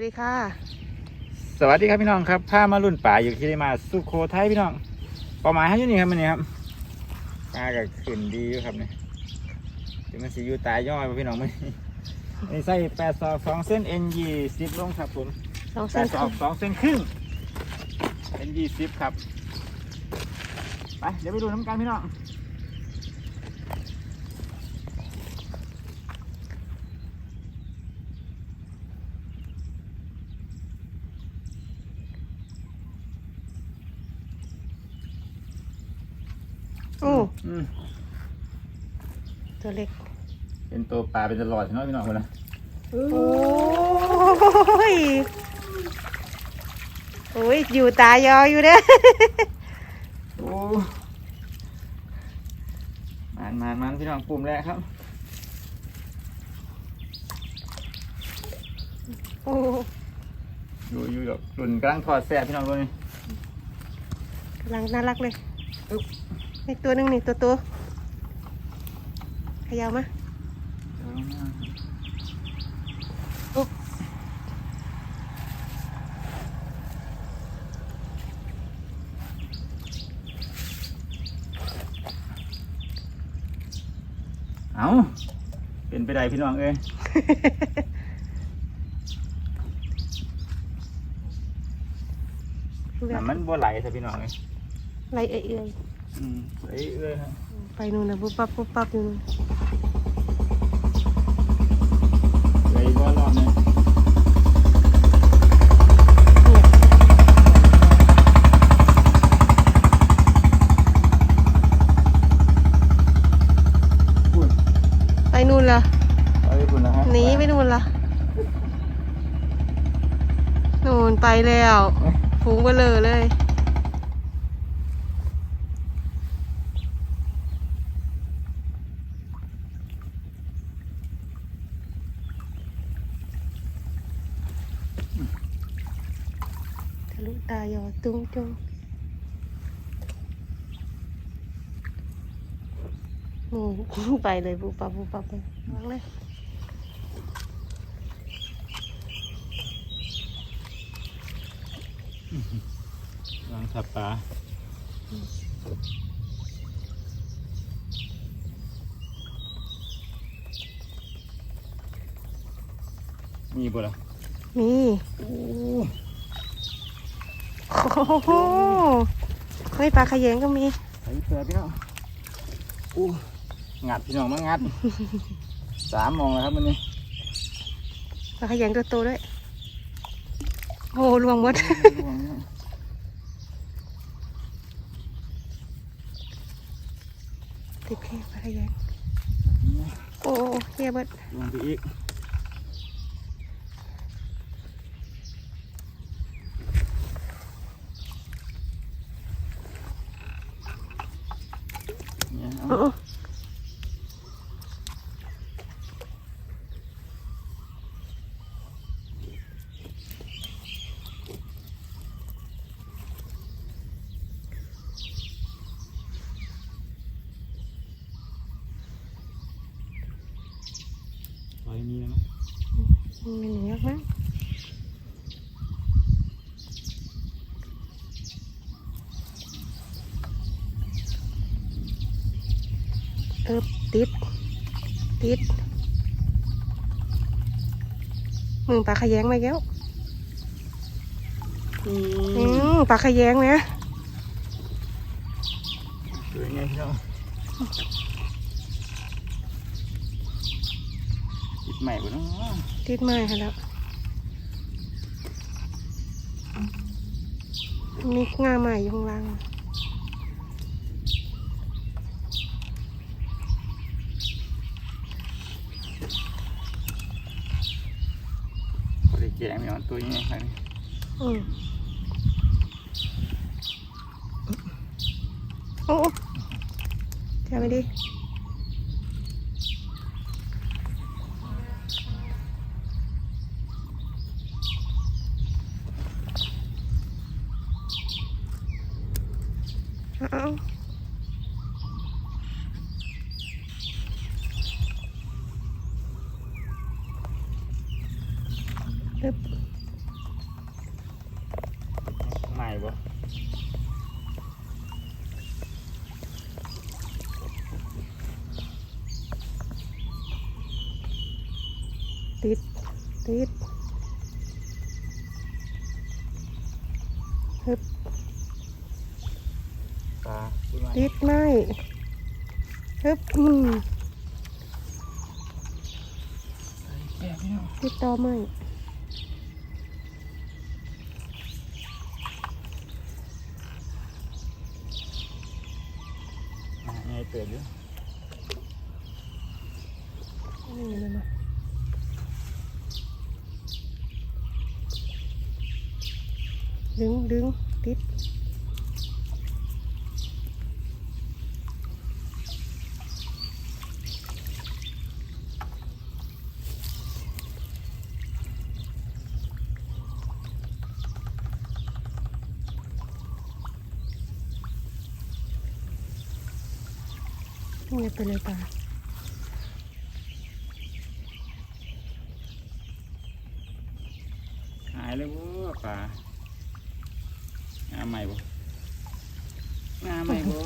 วัสดีค่ะ สวัสดีครับพี่น้องครับพามารุ่นป่าอยู่ที่ได้มาสุโขทัยพี่น้องเป้าหมายให้อยู่นี่ครับมันนี่ครับปลาก็ขึ้นดีอยู่ครับเนี่ยถึงมันสิอยู่ตายย่อยบ่พี่น้องมันนี่ใส่แปดสอบสองเส้นเอ็นยี่สิบลงครับผมสองแปเส้นดสอบสองเส้นครึ่งเอ็นยี่สิบครับไปเดี๋ยวไปดูน้ำกันพี่น้อง โอ้อืมตัวเล็ก เป็นตัวปลาเป็นตลอดพี่น้องพี่น้องคนละโอ้ยโอ้ยอยู่ตายออยู่เด้อโอ้มันมันมันพี่น้องปุ่มแรกครับ โอ้อยู่อยู่แบบรุ่นกลางถอดแสบพี่น้องตัวนี้กำลังน่ารักเลย นี่ตัวหนึงนี่ตัวตัวขยาวมาโอ้เอาเป็นไปได้พี่น้องเอ้ยแบบน้ำมันบัวไหลใช่พี่น้องเอ้ย ไรเอื่อย อืมไหลเอ้ยครับๆไปนู่นนะปุ๊บปั๊บปุ๊บปั๊บอยู่นู่นไหลบัวรอบเนี่ยเนี่ยพูดไปนู่นละเอาไปพูดนะครับหนีไปนู่นละนู่นไปแล้วฝูงเบลอเลย ทะลุตายอตุ้งจงหนูไปเลยปูปับปูปับเลยวางเลยลองสับปลามีบ่ล่ะมีโอ้ โอ้โหเฮ้ยปลาขยงก็มีไหลเสือพี่น้องอู้งัดพี่น้องมางัดสามโมงแล้วครับวันนี้ปลาขยงตัวโตด้วยโอ้ลวงหมดติดแค่ปลาขยงโอ้เฮียเบิดลงไปอีก เนี่ยเอา โอ้ ปล่อยมีแล้วมั้ง มันเหนียวมั้งเออติด ติดมึงปลาขยงมาแล้วอืมปลาขยงนะสวยไงพี่น้องติดใหม่บ่เนาะติดไม้ค่ะแล้วมีงาใหม่อยู่ข้างล่าง บ่ได้ แกงพี่น้องตัวนี้ครับอืมโอ้จะไปดิ ไม่บ่ติด ติดฮึบตาติดไม่ฮึบอืมติดต่อไม่ pele. นี่ไปเลยป่าหายเลยบ่ปลางามใหม่บ่งามใหม่บ่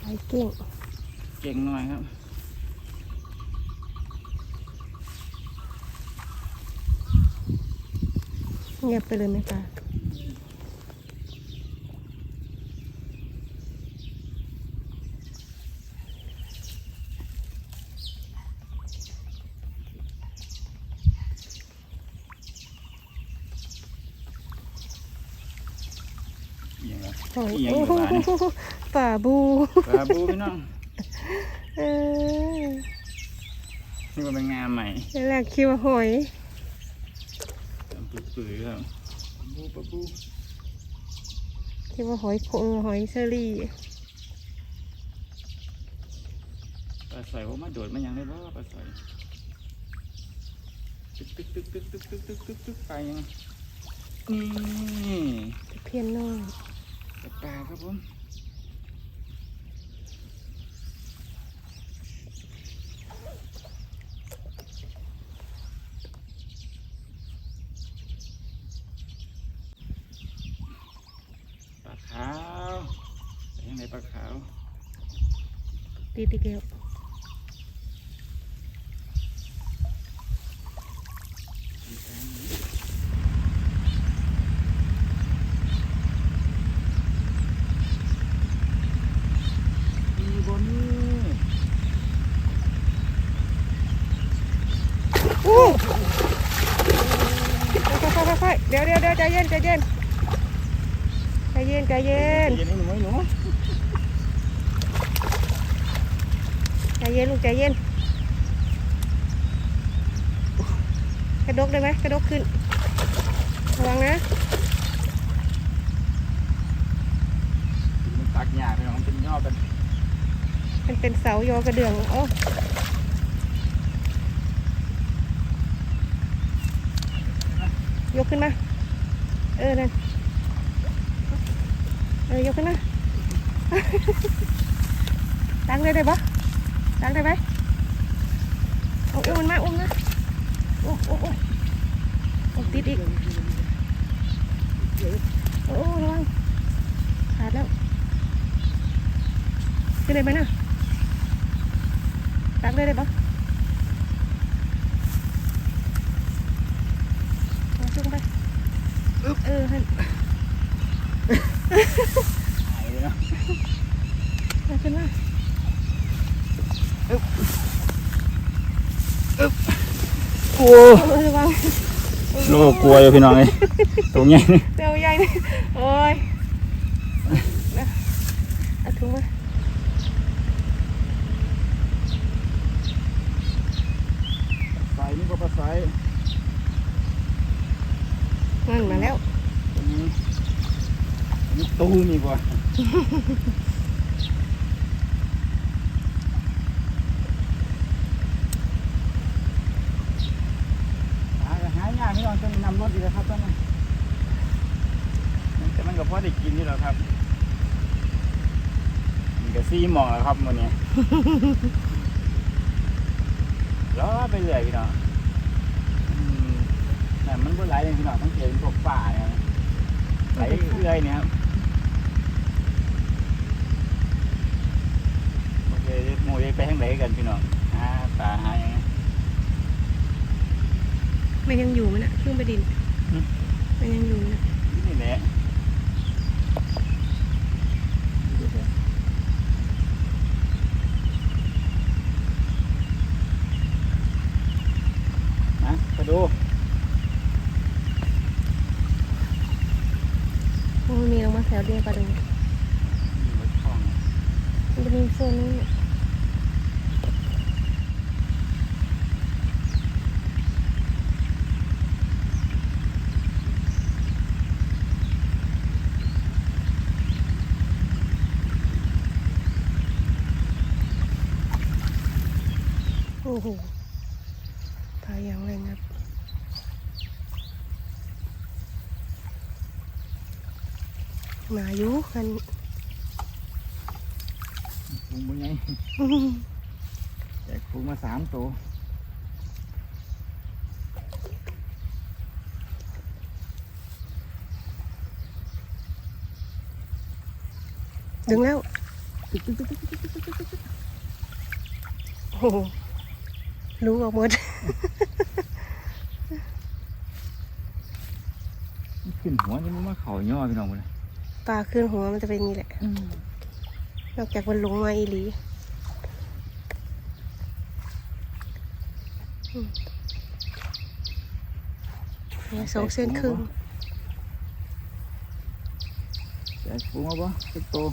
ไปเก่ง เก่งหน่อยครับเงียบไปเลยไหมป่า เอียงแล้ว โอ้ยอีหยังโอ้อยู่โหบ้านนี่ป่าบูปลาบูพี่น้องเออนี่ว่าเป็นงามใหม่แรกคิดว่าหอยตำปื้อๆครับบูปลาบูคิดว่าหอยโคเออหอยเชอรี่ปลาสอยว่ามาโดดมันยังได้บ่ปลาสอยตึกตึกตึกตึกตึกตึกตึกตึกตึกไปยังนี่เพียนน้อย ปลาครับผมปลาขาวยังไงปลาขาวตีตีเกลียวบนนี่ อู้ค่อยๆๆๆเดี๋ยว เดี๋ยวเดี๋ยวใจเย็นใจเย็นใจเย็นใจเย็นเย็นไอ้หนูไอ้หนูใจเย็นลูกใจเย็นกระดกได้ไหมกระดกขึ้นระวังนะมันตักหญ้าไปน้องเป็นย่อเป็นมันเป็นเสายอกระเดื่องโอ้ยกขึ้นมา เออนั่นเออยกขึ้นมาตั้งได้ได้ปะตั้งได้ไหมเอาอุ้มมันมาอุ้มนะโอ้โอ้โอ้โอ้ติดอีกโอ้ระวังขาดแล้วขึ้นได้ไหมน่ะตักได้ได้ปะเอาจุ่มไป เออให้หายเลยเนาะเอาขึ้นมาโอ้เออระวังโลกลัวอยู่พี่น้องเลยตรงนี้เดี๋ยวใหญ่นี่โอ้ยนะเอาถุงมาใส่นี่ก็ปลาใส่ นั่นมาแล้วตรงนี้นี่ตู้มีกว่าหาหายากพี่น้องต้องนำรถดีแล้วครับตอนนั้นแต่มันก็พอได้กินนี่แหละครับมันก็ซีหมองแล้วครับวันนี้ล้อไปเรื่อยพี่น้อง แต่มันก็ไหลอย่างพี่น้องทั้งเกลพวกป่าเนี่ยไหลเรื่อยเนี่ยครับโอเคหมูยไปทางไหนกันพี่น้องหาป่าหาอย่างไงมันยังอยู่มั้ยนะขึ้นไปดินอืมมันยังอยู่นะนี่แหละไปดู โอ้ยมีลงมาแถเดียวกันเลยนี่รถช่องมันจะมีโซนนี้โอ้โหพาอย่างแรงครับ มาอยู่กันพุงเป็นไงแจกพุงมาสามตัวดึงแล้วโอ้โหรู้ออกหมดขึ้นหัวนี่มันมาเข่าย่อพี่น้องเลย ปลาขึ้นหัวมันจะเป็นอย่างนี้แหละนอกจากมันลงมาอีหลีอืมเนี่ยสองเส้นครึ่งแจกพุงมาบ่สักตัว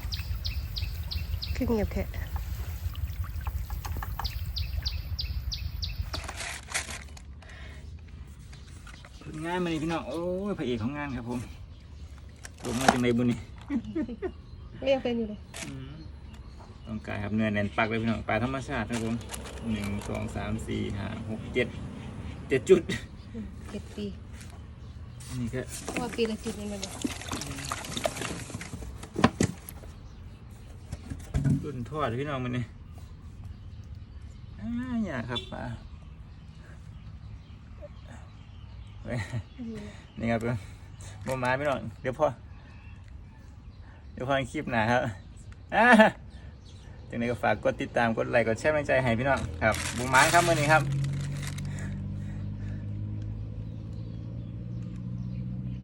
ขึ้นเงียบแท้ผลงานมานี่พี่น้องโอ้ยพระเอกของงานครับผม ลงมาจากในบุญนี่เรียกเป็นอยู่เลยต้องกายครับเนื้อแน่นปักเลยพี่น้องปลาธรรมชาติครับผมหนึ่งสองสามสี่ห้าหกเจ็ดเจ็ดจุดเจ็ดปีอันนี่ก็เพราะว่าปีละจุดนี่มันเลยรุ่นทอดพี่น้องมันนี่อ่าอยากครับปลาเว้ยนี่ครับโมมาพี่น้องเดี๋ยวพ่อ เดี๋ยวพ่อคลิปหนาครับอ่าจังไดก็ฝากกดติดตามกดไลค์กดแชร์กำลังใจให้พี่น้องครับบุญมานครับมื่อนี้ครับ